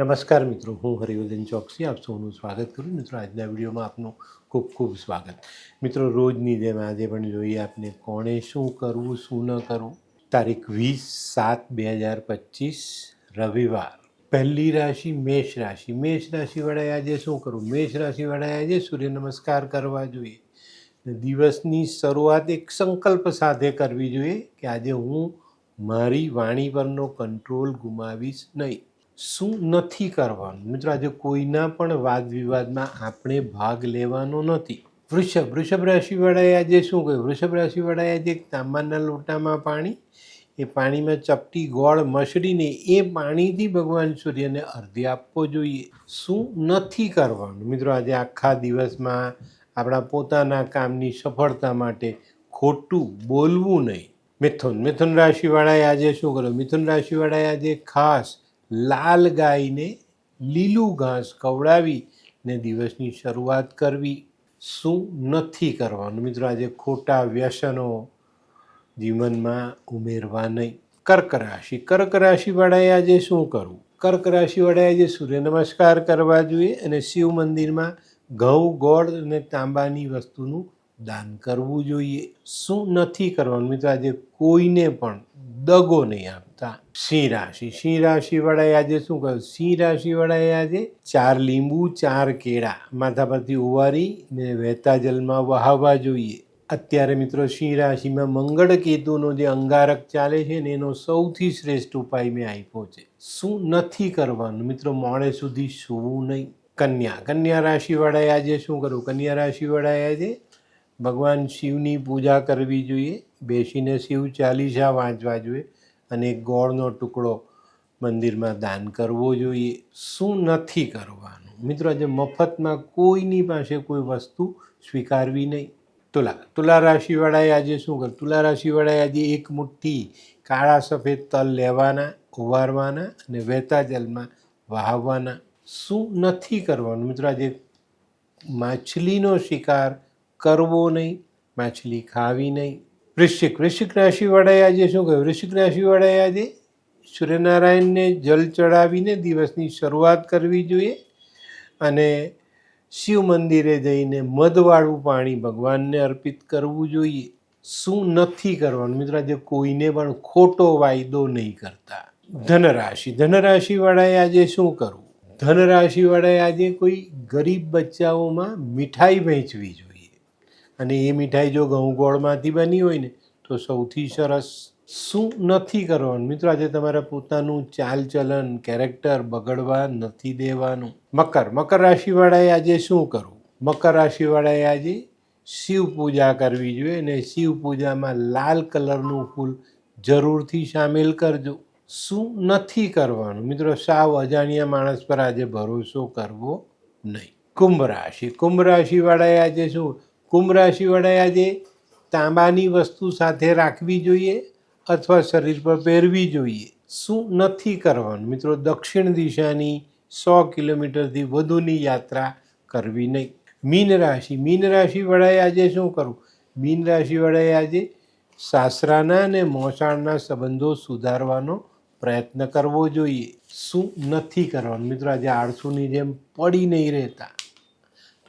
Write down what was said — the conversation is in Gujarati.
નમસ્કાર મિત્રો, હું હરિવર્ધન ચોકસી, આપ સૌનું સ્વાગત કરું મિત્રો, આજના વિડીયોમાં આપનું ખૂબ ખૂબ સ્વાગત. મિત્રો, રોજની જેમ આજે પણ જોઈએ આપને કોણે શું કરવું, શું ન કરવું? તારીખ વીસ સાત બે હજાર પચીસ, રવિવાર. પહેલી રાશિ મેષ રાશિ. મેષ રાશિવાળાએ આજે શું કરવું? મેષ રાશિવાળાએ આજે સૂર્ય નમસ્કાર કરવા જોઈએ. દિવસની શરૂઆત એક સંકલ્પ સાથે કરવી જોઈએ કે આજે હું મારી વાણી પરનો કંટ્રોલ ગુમાવીશ નહીં. શું નથી કરવાનું? મિત્રો, આજે કોઈના પણ વાદ વિવાદમાં આપણે ભાગ લેવાનો નથી. વૃષભ વૃષભ રાશિવાળાએ આજે શું કહ્યું? વૃષભ રાશિવાળાએ આજે તાંબાના લોટામાં પાણી, એ પાણીમાં ચપટી ગોળ મસળીને એ પાણીથી ભગવાન સૂર્યને અર્ધ્ય આપવો જોઈએ. શું નથી કરવાનું? મિત્રો, આજે આખા દિવસમાં આપણા પોતાના કામની સફળતા માટે ખોટું બોલવું નહીં. મિથુન મિથુન રાશિવાળાએ આજે શું કર્યું? મિથુન રાશિવાળાએ આજે ખાસ લાલ ગાયને લીલું ઘાસ ખવડાવી ને દિવસની શરૂઆત કરવી શું નથી કરવાનું? મિત્રો, આજે ખોટા વ્યસનો જીવનમાં ઉમેરવા નહીં. કર્ક રાશિ. કર્ક રાશિવાળાએ આજે શું કરવું? કર્ક રાશિવાળાએ આજે સૂર્ય નમસ્કાર કરવા જોઈએ અને શિવ મંદિરમાં ઘઉં, ગોળ અને તાંબાની વસ્તુનું દાન કરવું જોઈએ. શું નથી કરવાનું? મિત્રો, આજે કોઈને પણ દગો નહીં આપતા. સિંહ રાશિ. સિંહ રાશિવાળાએ આજે શું કહ્યું? સિંહ રાશિવાળાએ આજે ચાર લીંબુ, ચાર કેળા. માથા પરથી ઉવારી ને વહેતા જલમાં વહાવવા જોઈએ. અત્યારે મિત્રો સિંહ રાશિમાં મંગળ કેતુનો જે અંગારક ચાલે છે ને, એનો સૌથી શ્રેષ્ઠ ઉપાય મેં આપ્યો છે. શું નથી કરવાનું? મિત્રો, મોડે સુધી સૂવું નહીં. કન્યા. કન્યા રાશિવાળાએ આજે શું કરવું કન્યા રાશિવાળાએ આજે ભગવાન શિવની પૂજા કરવી જોઈએ, બેસીને શિવ ચાલીસા વાંચવા જોઈએ અને ગોળનો ટુકડો મંદિરમાં દાન કરવો જોઈએ. શું નથી કરવાનું? મિત્રો, આજે મફતમાં કોઈની પાસે કોઈ વસ્તુ સ્વીકારવી નહીં. તુલા તુલા રાશિવાળાએ આજે શું કર તુલા રાશિવાળાએ આજે એક મુઠ્ઠી કાળા સફેદ તલ લેવાના ઉવારવાના અને વહેતા જલમાં વહાવવાના. શું નથી કરવાનું? મિત્રો, આજે માછલીનો શિકાર કરવો નહીં, માછલી ખાવી નહીં. વૃશ્ચિક વૃશ્ચિક રાશિવાળાએ આજે શું કહ્યું? વૃશ્ચિક રાશિવાળાએ આજે સૂર્યનારાયણને જલ ચડાવીને દિવસની શરૂઆત કરવી જોઈએ અને શિવ મંદિરે જઈને મધવાળું પાણી ભગવાનને અર્પિત કરવું જોઈએ. શું નથી કરવાનું? મિત્રો, આજે કોઈને પણ ખોટો વાયદો નહીં કરતા. ધનરાશિ, ધનરાશિવાળાએ આજે શું કરવું? ધનરાશિવાળાએ આજે કોઈ ગરીબ બચ્ચાઓમાં મીઠાઈ વહેંચવી જોઈએ. અને એ મીઠાઈ જો ઘઉં ગોળમાંથી બની હોય ને, તો સૌથી સરસ શું નથી કરવાનું? મિત્રો, આજે તમારા પોતાનું ચાલચલન કેરેક્ટર બગડવા નથી દેવાનું. મકર મકર રાશિવાળાએ આજે શું કરવું? મકર રાશિવાળાએ આજે શિવ પૂજા કરવી જોઈએ અને શિવ પૂજામાં લાલ કલરનું ફૂલ જરૂરથી સામેલ કરજો. શું નથી કરવાનું? મિત્રો, સાવ અજાણ્યા માણસ પર આજે ભરોસો કરવો નહીં. કુંભ રાશિ, કુંભ રાશિવાળાએ આજે શું કુંભ રાશિવાળાએ આજે તાંબાની વસ્તુ સાથે રાખવી જોઈએ અથવા શરીર પર પહેરવી જોઈએ. શું નથી કરવાનું? મિત્રો, દક્ષિણ દિશાની સો કિલોમીટરથી વધુની યાત્રા કરવી નહીં. મીન રાશિ. મીન રાશિવાળાએ આજે શું કરવું? મીન રાશિવાળાએ આજે સાસરાના અને મોસાળના સંબંધો સુધારવાનો પ્રયત્ન કરવો જોઈએ. શું નથી કરવાનું? મિત્રો, આજે આળસુની જેમ પડી નહીં રહેતા.